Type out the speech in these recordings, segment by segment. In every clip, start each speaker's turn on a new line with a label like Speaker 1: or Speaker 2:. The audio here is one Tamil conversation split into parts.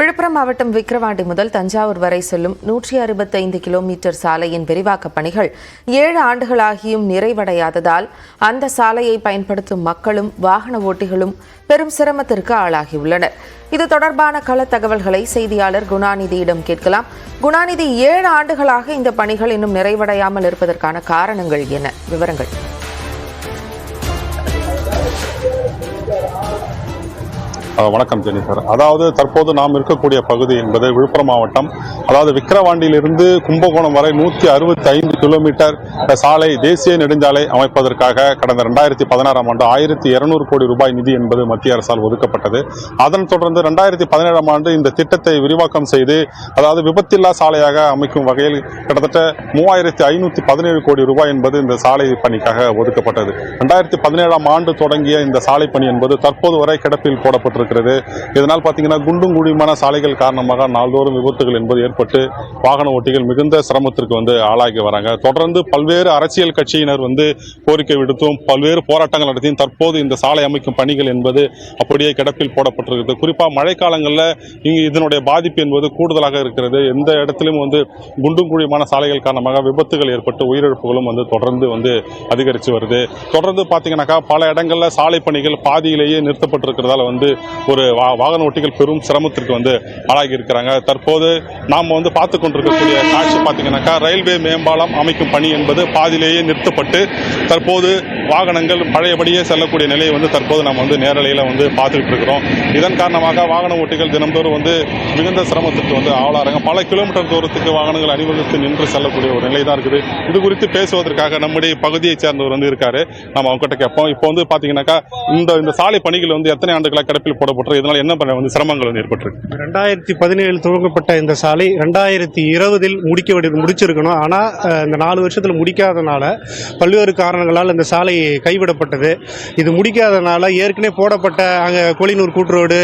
Speaker 1: விழுப்புரம் மாவட்டம் விக்கிரவாண்டி முதல் தஞ்சாவூர் வரை செல்லும் நூற்றி அறுபத்தைந்து கிலோமீட்டர் சாலையின் விரிவாக்கப் பணிகள் ஏழு ஆண்டுகளாகியும் நிறைவடையாததால் அந்த சாலையை பயன்படுத்தும் மக்களும் வாகன ஓட்டிகளும் பெரும் சிரமத்திற்கு ஆளாகியுள்ளனர். இது தொடர்பான கள தகவல்களை செய்தியாளர் குணாநிதியிடம் கேட்கலாம். குணாநிதி ஏழு ஆண்டுகளாக இந்த பணிகள் இன்னும் நிறைவடையாமல் இருப்பதற்கான காரணங்கள் என்ன? விவரங்கள்.
Speaker 2: வணக்கம் ஜெனிஃபர். அதாவது தற்போது நாம் இருக்கக்கூடிய பகுதி என்பது விழுப்புரம் மாவட்டம். அதாவது விக்கிரவாண்டியிலிருந்து கும்பகோணம் வரை நூற்றி அறுபத்தி ஐந்து கிலோமீட்டர் சாலை தேசிய நெடுஞ்சாலை அமைப்பதற்காக கடந்த ரெண்டாயிரத்தி பதினாறாம் ஆண்டு ஆயிரத்தி இருநூறு கோடி ரூபாய் நிதி என்பது மத்திய அரசால் ஒதுக்கப்பட்டது. அதன் தொடர்ந்து ரெண்டாயிரத்தி பதினேழாம் ஆண்டு இந்த திட்டத்தை விரிவாக்கம் செய்து அதாவது விபத்தில்லா சாலையாக அமைக்கும் வகையில் கிட்டத்தட்ட மூவாயிரத்தி ஐநூற்றி பதினேழு கோடி ரூபாய் என்பது இந்த சாலை பணிக்காக ஒதுக்கப்பட்டது. ரெண்டாயிரத்தி பதினேழாம் ஆண்டு தொடங்கிய இந்த சாலை பணி என்பது தற்போது வரை கிடப்பில் இருக்கிறது. இதனால் பார்த்தீங்கன்னா குண்டும் குழியுமான சாலைகள் காரணமாக நாள்தோறும் விபத்துகள் என்பது ஏற்பட்டு வாகன ஓட்டிகள் மிகுந்த சிரமத்திற்கு வந்து ஆளாகி வராங்க. தொடர்ந்து பல்வேறு அரசியல் கட்சியினர் வந்து கோரிக்கை விடுத்தும் பல்வேறு போராட்டங்கள் நடத்தியும் தற்போது இந்த சாலை அமைக்கும் பணிகள் என்பது அப்படியே கிடப்பில் போடப்பட்டிருக்கிறது. குறிப்பாக மழைக்காலங்களில் இங்கு இதனுடைய பாதிப்பு என்பது கூடுதலாக இருக்கிறது. எந்த இடத்திலும் வந்து குண்டும் குழியுமான சாலைகள் காரணமாக விபத்துகள் ஏற்பட்டு உயிரிழப்புகளும் வந்து தொடர்ந்து வந்து அதிகரித்து வருது. தொடர்ந்து பார்த்தீங்கன்னாக்கா பல இடங்களில் சாலை பணிகள் பாதியிலேயே நிறுத்தப்பட்டிருக்கிறதால வந்து ஒரு வா- வாகன ஓட்டிகள் பெரும் சிரமத்திற்கு வந்து ஆளாகி இருக்கிறாங்க தற்போது நாம் வந்து பார்த்து கொண்டிருக்கக்கூடிய காட்சி பார்த்தீங்கன்னாக்கா ரயில்வே மேம்பாலம் அமைக்கும் பணி என்பது பாதியிலேயே நிறுத்தப்பட்டு தற்போது வாகனங்கள் பழையபடியே செல்லக்கூடிய நிலையை வந்து தற்போது நாம் வந்து நேரலையில் வந்து பார்த்துக்கிட்டு இருக்கிறோம். இதன் காரணமாக வாகன ஓட்டிகள் தினந்தோறும் வந்து மிகுந்த சிரமத்திற்கு வந்து ஆளாறாங்க பல கிலோமீட்டர் தூரத்துக்கு வாகனங்கள் அணிவகுத்து நின்று செல்லக்கூடிய ஒரு நிலை தான் இருக்குது. இது குறித்து பேசுவதற்காக நம்முடைய பகுதியைச் சேர்ந்தவர் வந்து இருக்காரு. நம்ம அவங்க கிட்ட கேட்போம். இப்போ வந்து பார்த்தீங்கன்னாக்கா இந்த இந்த சாலை பணிகள் வந்து எத்தனை ஆண்டுகளாக கிடப்பில் போடப்பட்டிருக்கு இதனால் என்ன பண்ண வந்து சிரமங்கள் வந்து ஏற்பட்டிருக்கு?
Speaker 3: ரெண்டாயிரத்தி பதினேழு துவங்கப்பட்ட இந்த சாலை ரெண்டாயிரத்தி இருபதில் முடிக்க வேண்டியது முடிச்சிருக்கணும். ஆனால் இந்த நாலு வருஷத்தில் முடிக்காதனால பல்வேறு காரணங்களால் இந்த சாலை கைவிடப்பட்டது. இது முடிக்காதனால ஏற்கனவே போடப்பட்ட அங்கே கோலினூர் கூட்டுரோடு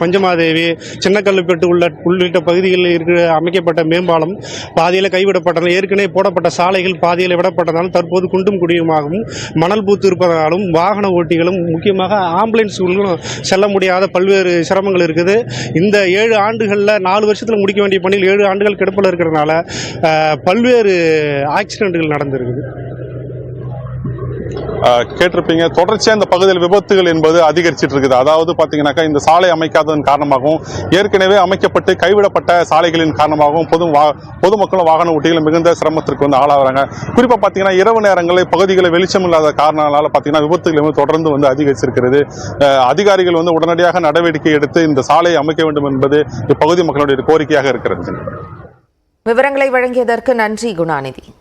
Speaker 3: பஞ்சமாதேவி சின்னக்கல்லுப்பட்டு உள்ள உள்ளிட்ட பகுதிகளில் இருக்கிற அமைக்கப்பட்ட மேம்பாலம் பாதியில் கைவிடப்பட்டதால் ஏற்கனவே போடப்பட்ட சாலைகள் பாதியில் விடப்பட்டதால் தற்போது குண்டும் குடியுமாகவும் மணல் பூத்து இருப்பதாலும் வாகன ஓட்டிகளும் முக்கியமாக ஆம்புலன்ஸ்களும் செல்ல முடியாத பல்வேறு சிரமங்கள் இருக்குது. இந்த ஏழு ஆண்டுகளில் நாலு வருஷத்தில் முடிக்க வேண்டிய பணியில் ஏழு ஆண்டுகள் கிடப்பில் இருக்கிறதுனால பல்வேறு ஆக்சிடென்ட்கள் நடந்திருக்குது.
Speaker 2: கேட்டிருப்பீங்க. தொடர்ச்சியாக இந்த பகுதியில் விபத்துகள் என்பது அதிகரிச்சிட்டு இருக்குது. அதாவது பாத்தீங்கன்னாக்கா இந்த சாலை அமைக்காததன் காரணமாகவும் ஏற்கனவே அமைக்கப்பட்டு கைவிடப்பட்ட சாலைகளின் காரணமாகவும் பொது வா- பொதுமக்களும் வாகன ஓட்டிகளும் மிகுந்த சிரமத்திற்கு வந்து ஆளாகிறாங்க. குறிப்பாக பார்த்தீங்கன்னா இரவு நேரங்களில் பகுதிகளில் வெளிச்சம் இல்லாத காரணங்களால் பார்த்தீங்கன்னா விபத்துகள் வந்து தொடர்ந்து வந்து அதிகரிச்சிருக்கிறது. அதிகாரிகள் வந்து உடனடியாக நடவடிக்கை எடுத்து இந்த சாலையை அமைக்க வேண்டும் என்பது இப்பகுதி மக்களுடைய கோரிக்கையாக இருக்கிறது.
Speaker 1: விவரங்களை வழங்கியதற்கு நன்றி குணாநிதி.